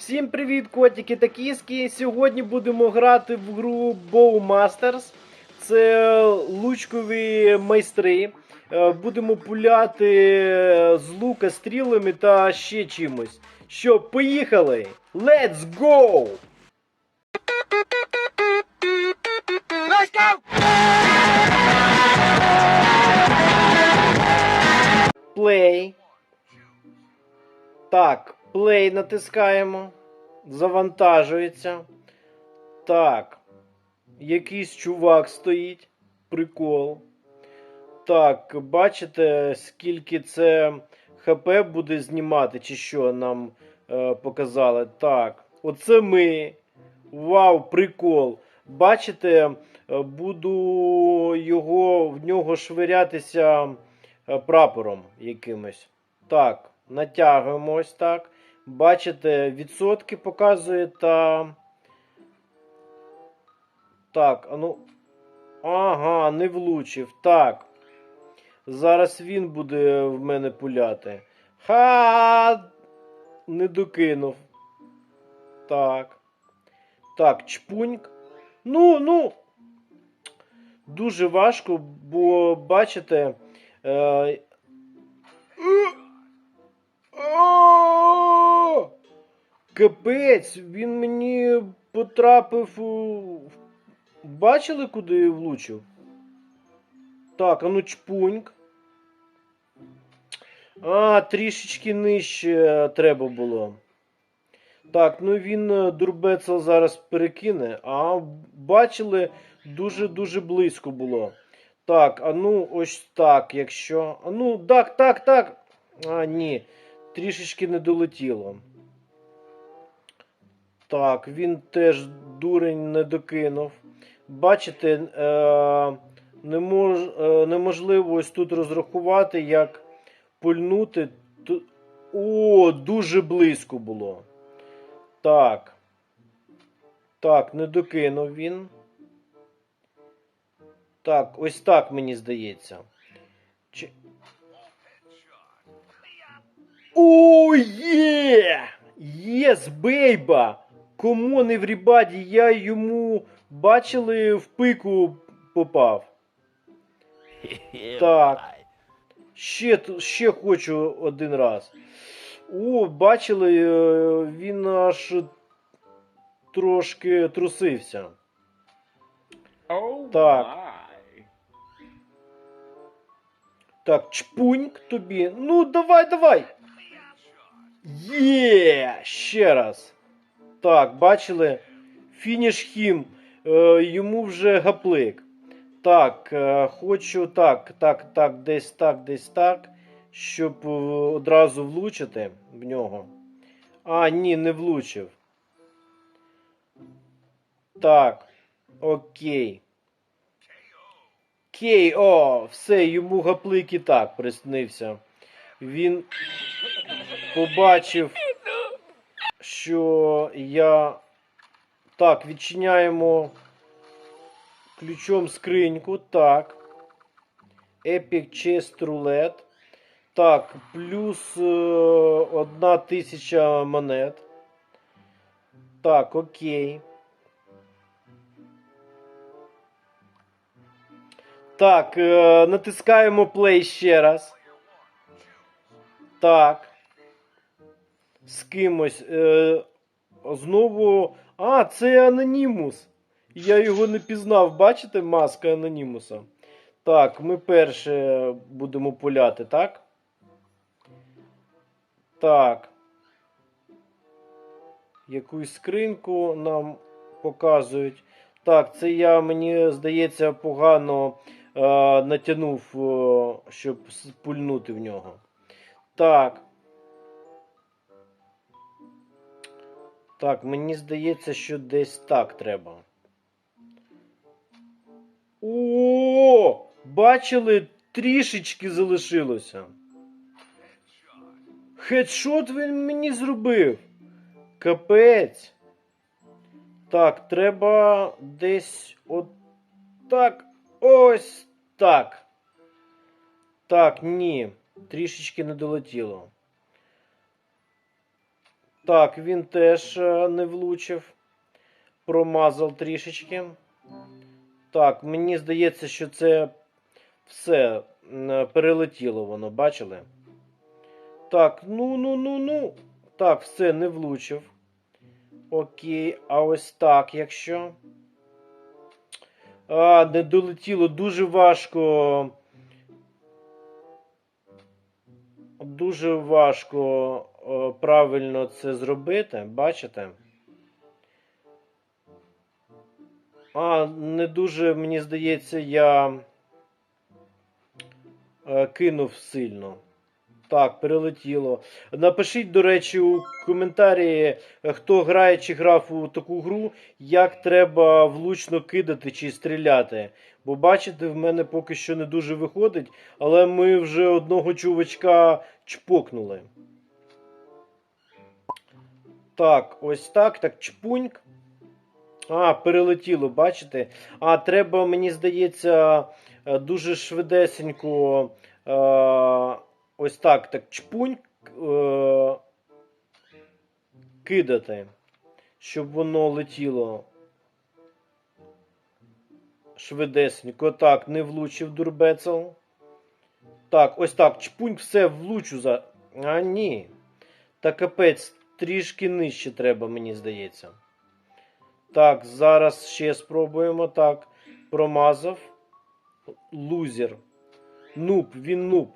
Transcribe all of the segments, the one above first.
Всім привіт, котики та кіски. Сьогодні будемо грати в гру Bowmasters. Це лучкові майстри. Е, Будемо пуляти з лука стрілами та ще чимось. Що, поїхали! Let's go! Let's go! Play. Так, play натискаємо. Завантажується. Так. Якийсь чувак стоїть. Прикол. Так, бачите, скільки це ХП буде знімати, чи що нам е, показали. Так, оце ми. Вау, прикол. Бачите, е, буду його в нього швирятися е, прапором якимось. Так, натягуємо ось так. Бачите, відсотки показує та. Так, а ну. Ага, не влучив. Так. Зараз він буде в мене пуляти. Ха! Не докинув. Так. Так, чпуньк. Ну, ну. Дуже важко, бо бачите. Е... Капець, він мені потрапив у. Бачили, куди я влучив? Так, а ну чпуньк. А, трішечки нижче треба було. Так, ну він е, Дурбецел зараз перекине. А, бачили, дуже-дуже близько було. Так, а ну ось так, якщо. А ну, так, так, так. А, ні. Трішечки не долетіло. Так, він теж дурень не докинув. Бачите, е, е, неможливо ось тут розрахувати, як пульнути. О, дуже близько було. Так. Так, не докинув він. Так, ось так мені здається. Чи... О, є! Єс, бейба! Кому не в рібаді, я йому бачили в пику попав. Так. Ще, ще хочу один раз. О, бачили, е, він аж трошки трусився. Oh Так. my. Так, чпуньк тобі. Ну, давай, давай. Є! Ще раз. Так, бачили? Фініш хім. Е, йому вже гаплик. Так, е, хочу так, так, так, десь так, десь так. Щоб е, одразу влучити в нього. А, ні, не влучив. Так. Окей. Кей, о, все, йому гаплик і так приснився. Він побачив, що я. Так, відчиняємо ключом скриньку. Так. Epic Chest Roulette. Так, плюс е, одна тисяча монет. Так, окей. Так, е, натискаємо play ще раз. Так. З кимось. Е, знову. А, це Анонімус. Я його не пізнав. Бачите, маска Анонімуса? Так, ми перше будемо пуляти, так? Так. Якусь скриньку нам показують. Так, це я, мені здається, погано е, натягнув, е, щоб пульнути в нього. Так. Так, мені здається, що десь так треба. О! Бачили, трішечки залишилося. Хедшот він мені зробив. Капець. Так, треба десь от так. Ось так. Так, ні. Трішечки не долетіло. Так, він теж е, не влучив. Промазав трішечки. Так, мені здається, що це все перелетіло воно, бачили? Так, ну, ну, ну, ну. Так, все, не влучив. Окей, а ось так, якщо. А, не долетіло дуже важко. Дуже важко е, правильно це зробити, бачите? А, не дуже, мені здається, я е, кинув сильно. Так, перелетіло. Напишіть, до речі, у коментарі, е, хто грає чи грав у таку гру, як треба влучно кидати чи стріляти. Бо бачите, в мене поки що не дуже виходить, але ми вже одного чувачка чпокнули. Так, ось так, так, чпуньк. А, перелетіло, бачите? А, треба, мені здається, е, дуже швидесенько. Е, ось так, так, чпуньк. Е, кидати, щоб воно летіло. Швидесенько. Так, не влучив дурбецел. Так, ось так. Чпуньк, все, влучу за. А, ні. Та капець, трішки нижче треба, мені здається. Так, зараз ще спробуємо. Так, промазав. Лузер. Нуб, він нуб.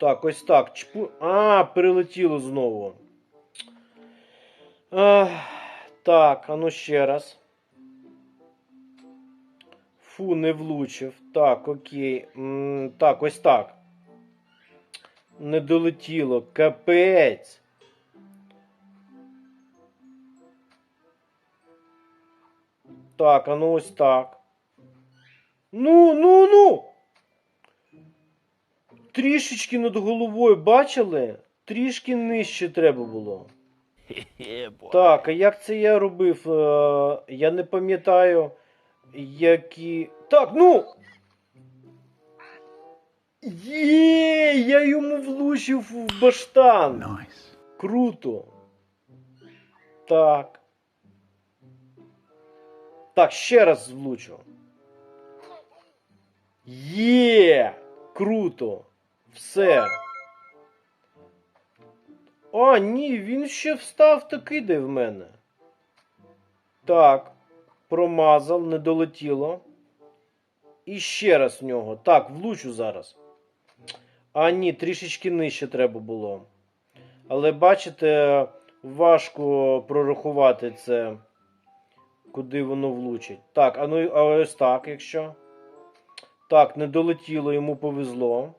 Так, ось так. Чпу... А, перелетіло знову. А, так, а ну ще раз. Фу, не влучив. Так, окей. М, так, ось так. Не долетіло. Капець. Так, а ну ось так. Ну, ну, ну. Трішечки над головою бачили? Трішки нижче треба було. Так, а як це я робив? Е, я не пам'ятаю, які. Так, ну! Є, я йому влучив в баштан. Nice. Круто. Так. Так, ще раз влучу. Є! Круто. Все. А, ні, він ще встав та кидає в мене. Так. Промазав, не долетіло. І ще раз в нього. Так, влучу зараз. А, ні, трішечки нижче треба було. Але бачите, важко прорахувати це, куди воно влучить. Так, а ну а ось так, якщо. Так, не долетіло, йому повезло.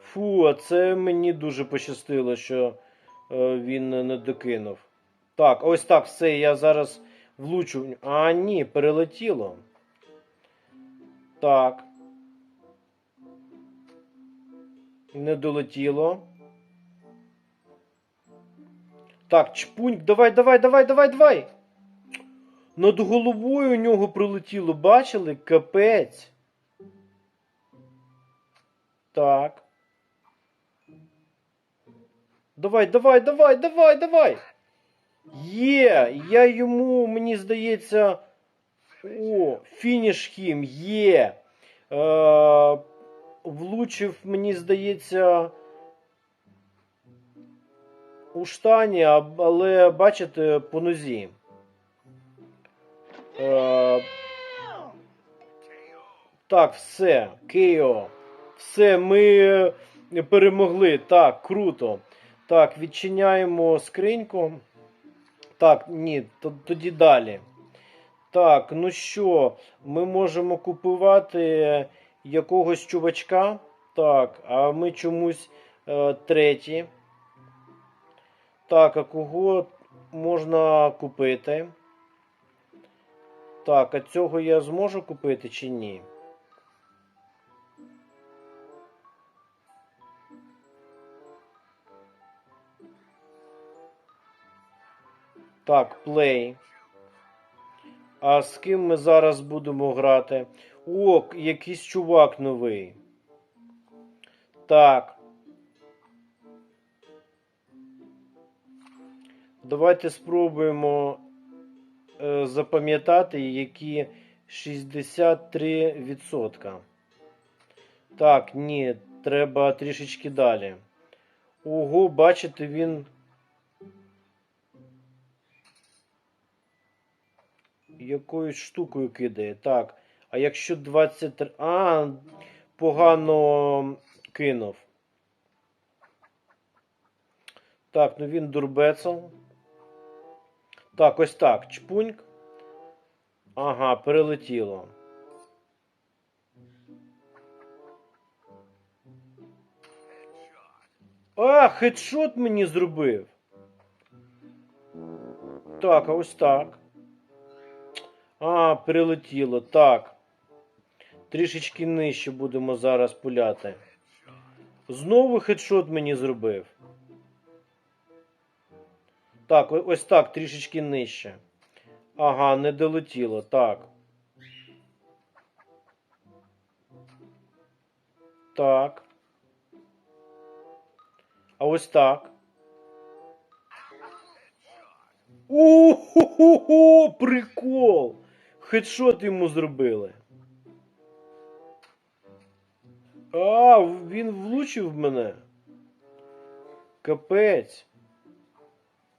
Фу, а це мені дуже пощастило, що він не докинув. Так, ось так, все, я зараз влучу. А, ні, перелетіло. Так. Не долетіло. Так, чпуньк, давай, давай, давай, давай, давай. Над головою у нього прилетіло, бачили? Капець. Так. Давай, давай, давай, давай, давай. Є, я йому, мені здається. О, фініш хім, є. Е, влучив, мені здається, у штані, але бачите, по нозі. Е, так, все, Кио. Все, ми перемогли. Так, круто. Так, відчиняємо скриньку. Так, ні, тоді далі. Так, ну що, ми можемо купувати якогось чувачка. Так, а ми чомусь е, треті. Так, а кого можна купити? Так, а цього я зможу купити чи ні? Так, play. А з ким ми зараз будемо грати? О, якийсь чувак новий. Так. Давайте спробуємо е, запам'ятати, які 63%. Так, ні, треба трішечки далі. Ого, бачите, він. Якоюсь штукою кидає. Так. А якщо 23. А, погано кинув. Так, ну він дурбецел. Так, ось так. Чпуньк. Ага, перелетіло. А, хедшот мені зробив. Так, а ось так. А, прилетіло. Так. Трішечки нижче будемо зараз пуляти. Знову хедшот мені зробив. Так, ось так, трішечки нижче. Ага, не долетіло. Так. Так. А ось так. О-хо-хо-хо! Прикол! Хедшот йому зробили. А, він влучив в мене. Капець.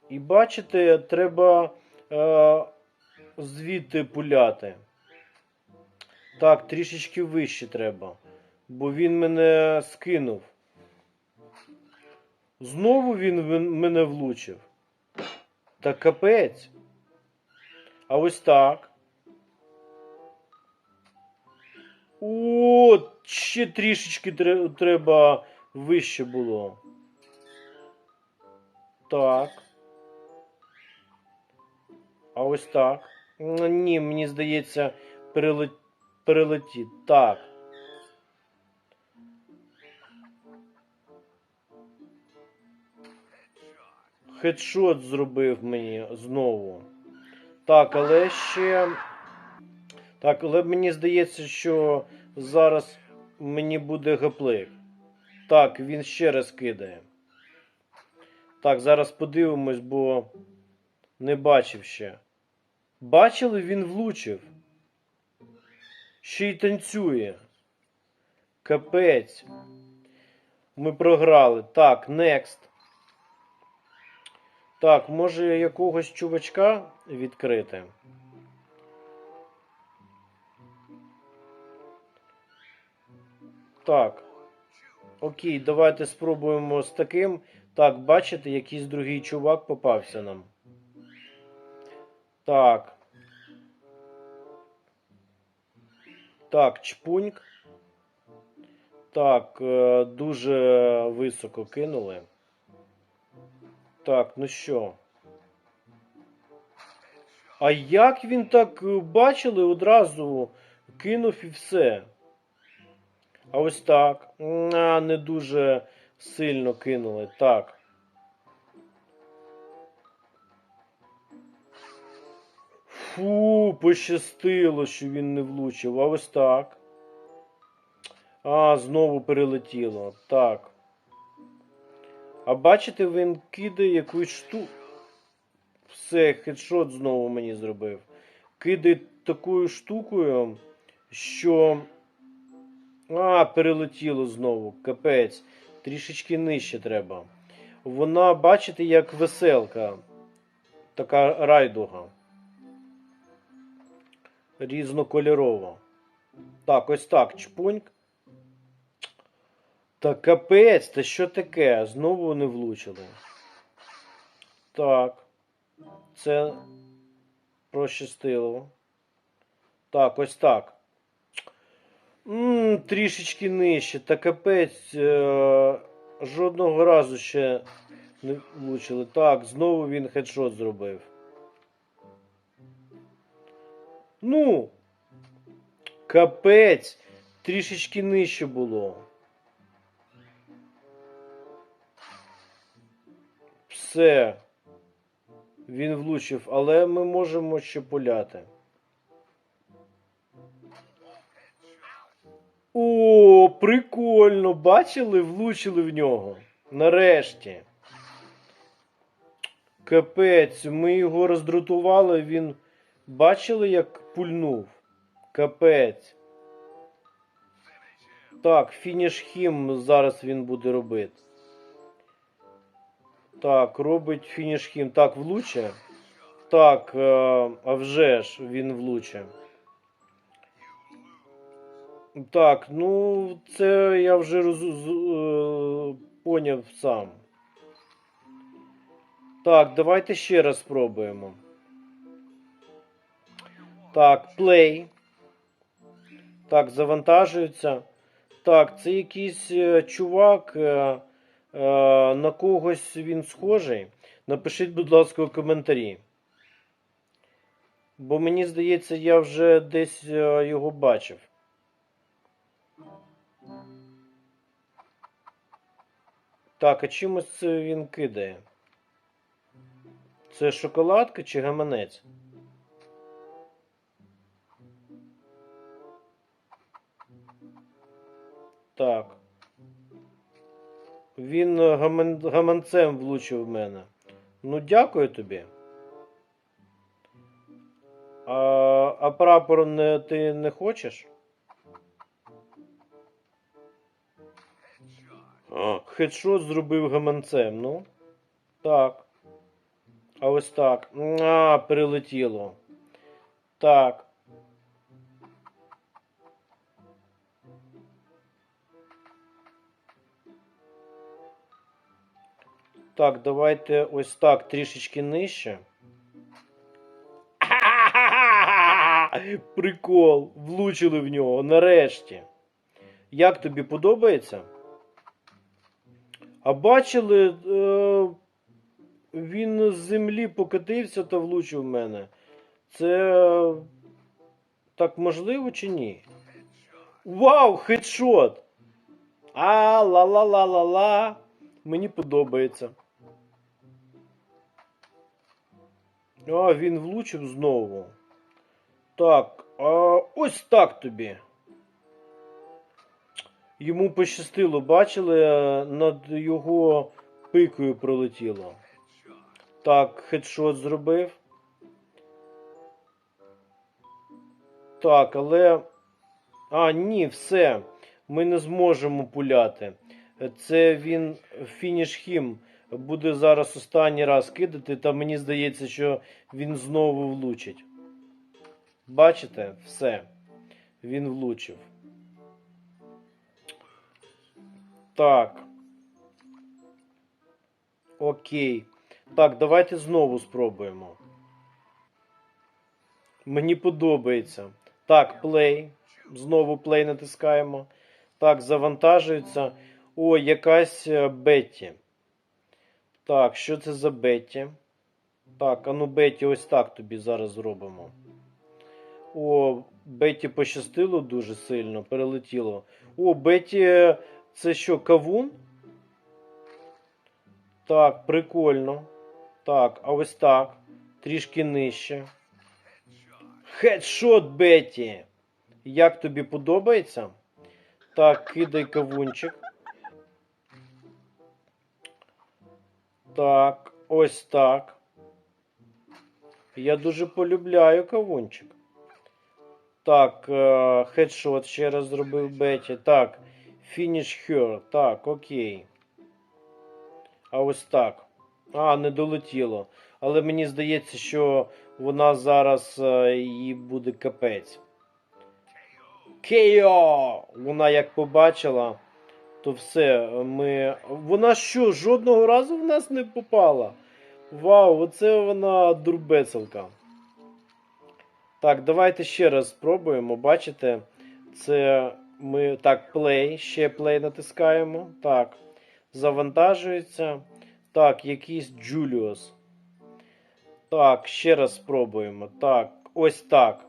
І бачите, треба е, звідти пуляти. Так, трішечки вище треба. Бо він мене скинув. Знову він мене влучив. Та капець. А ось так. О, ще трішечки треба вище було. Так. А ось так. Ні, мені здається, перелет... перелетить. Так. Хедшот зробив мені знову. Так, але ще. Так, але мені здається, що зараз мені буде гаплик. Так, він ще раз кидає. Так, зараз подивимось, бо не бачив ще. Бачили, він влучив. Ще й танцює. Капець. Ми програли. Так, next. Так, може якогось чувачка відкрити? Так. Окей, давайте спробуємо з таким. Так, бачите, якийсь другий чувак попався нам. Так. Так, чпуньк. Так, е, дуже високо кинули. Так, ну що? А як він так е, бачили, одразу кинув і все. А ось так. А, не дуже сильно кинули. Так. Фу, пощастило, що він не влучив. А ось так. А, знову перелетіло. Так. А бачите, він кидає якусь штуку. Все, хедшот знову мені зробив. Кидає такою штукою, що. А, перелетіло знову. Капець. Трішечки нижче треба. Вона, бачите, як веселка. Така райдуга. Різнокольорова. Так, ось так. Чпуньк. Та капець, та що таке? Знову не влучили. Так. Це прощастило. Так, ось так. М, трішечки нижче. Та капець. Е- жодного разу ще не влучили. Так, знову він хедшот зробив. Ну. Капець. Трішечки нижче було. Все. Він влучив, але ми можемо ще пуляти. О, прикольно! Бачили, влучили в нього. Нарешті. Капець, ми його роздратували, він. Бачили, як пульнув? Капець. Так, фініш хім зараз він буде робити. Так, робить фініш хім. Так, влуче. Так, е, а вже ж він влуче. Так, ну це я вже роз, е, поняв сам. Так, давайте ще раз спробуємо. Так, play. Так, завантажується. Так, це якийсь е, чувак. Е, на когось він схожий. Напишіть, будь ласка, у коментарі. Бо мені здається, я вже десь його бачив. Так, а чимось це він кидає? Це шоколадка чи гаманець? Так. Він е, гаман... гаманцем влучив в мене. Ну, дякую тобі. А, а прапор не, ти не хочеш? Хедшот зробив гаманцем, ну. Так. А ось так. А, прилетіло. Так. Так, давайте ось так трішечки нижче. Прикол, влучили в нього нарешті. Як тобі подобається? А бачили, е, він з землі покатився та влучив в мене. Це так можливо чи ні? Вау, хедшот! А, ла-ла-ла-ла-ла. Мені подобається. А, він влучив знову. Так, а ось так тобі. Йому пощастило, бачили, е, над його пикою пролетіло. Так, хедшот зробив. Так, але. А, ні, все. Ми не зможемо пуляти. Це він фініш хім буде зараз останній раз кидати, та мені здається, що він знову влучить. Бачите, все. Він влучив. Так. Окей. Так, давайте знову спробуємо. Мені подобається. Так, play. Знову play натискаємо. Так, завантажується. О, якась е, Бетті. Так, що це за Бетті? Так, а ну Бетті, ось так тобі зараз зробимо. О, Бетті пощастило дуже сильно, перелетіло. О, Бетті, це що, кавун? Так, прикольно. Так, а ось так. Трішки нижче. Хедшот, Бетті. Як тобі подобається? Так, кидай кавунчик. Так, ось так. Я дуже полюбляю кавунчик. Так, е, хедшот ще раз зробив Беті. Так, фініш her. Так, окей. А ось так. А, не долетіло. Але мені здається, що вона зараз е, їй буде капець. Кейо! Вона як побачила, то все. Ми. Вона що, жодного разу в нас не попала? Вау, оце вона дурбецелка. Так, давайте ще раз спробуємо. Бачите, це ми. Так, play, ще play натискаємо. Так. Завантажується. Так, якийсь Джуліус. Так, ще раз спробуємо. Так, ось так.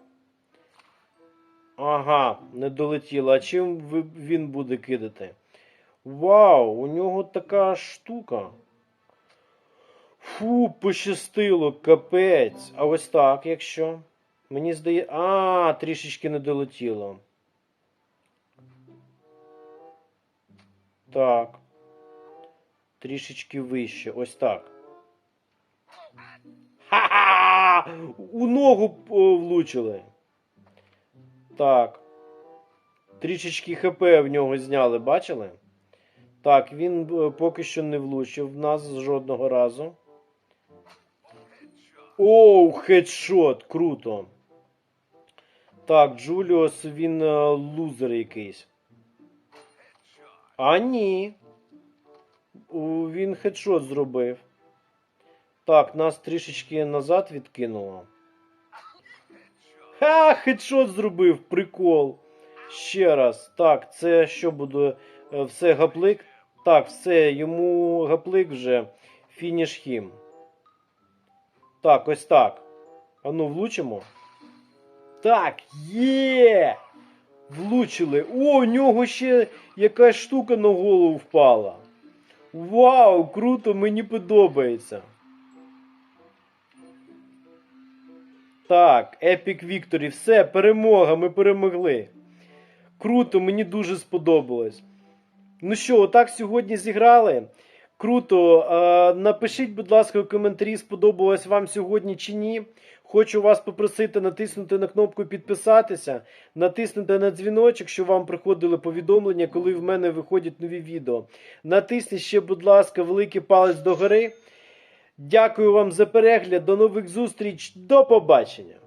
Ага, не долетіло. А чим він буде кидати? Вау, у нього така штука. Фу, пощастило, капець. А ось так, якщо. Мені здається. А, трішечки не долетіло. Так. Трішечки вище. Ось так. Ха-ха! У ногу влучили. Так. Трішечки ХП в нього зняли, бачили? Так, він е, поки що не влучив в нас жодного разу. Оу, хедшот, круто. Так, Джуліус, він е, лузер якийсь. А ні. Він хедшот зробив. Так, нас трішечки назад відкинуло. Ха, хедшот зробив, прикол. Ще раз. Так, це що буде? Е, Все гаплик? Так, все, йому гаплик вже. Фініш хім. Так, ось так. А ну, влучимо. Так, є! Влучили. О, у нього ще якась штука на голову впала. Вау, круто, мені подобається. Так, Epic Victory, все, перемога, ми перемогли. Круто, мені дуже сподобалось. Ну що, отак сьогодні зіграли. Круто. Напишіть, будь ласка, у коментарі, сподобалось вам сьогодні чи ні. Хочу вас попросити натиснути на кнопку підписатися, натиснути на дзвіночок, щоб вам приходили повідомлення, коли в мене виходять нові відео. Натисніть ще, будь ласка, великий палець догори. Дякую вам за перегляд. До нових зустріч. До побачення!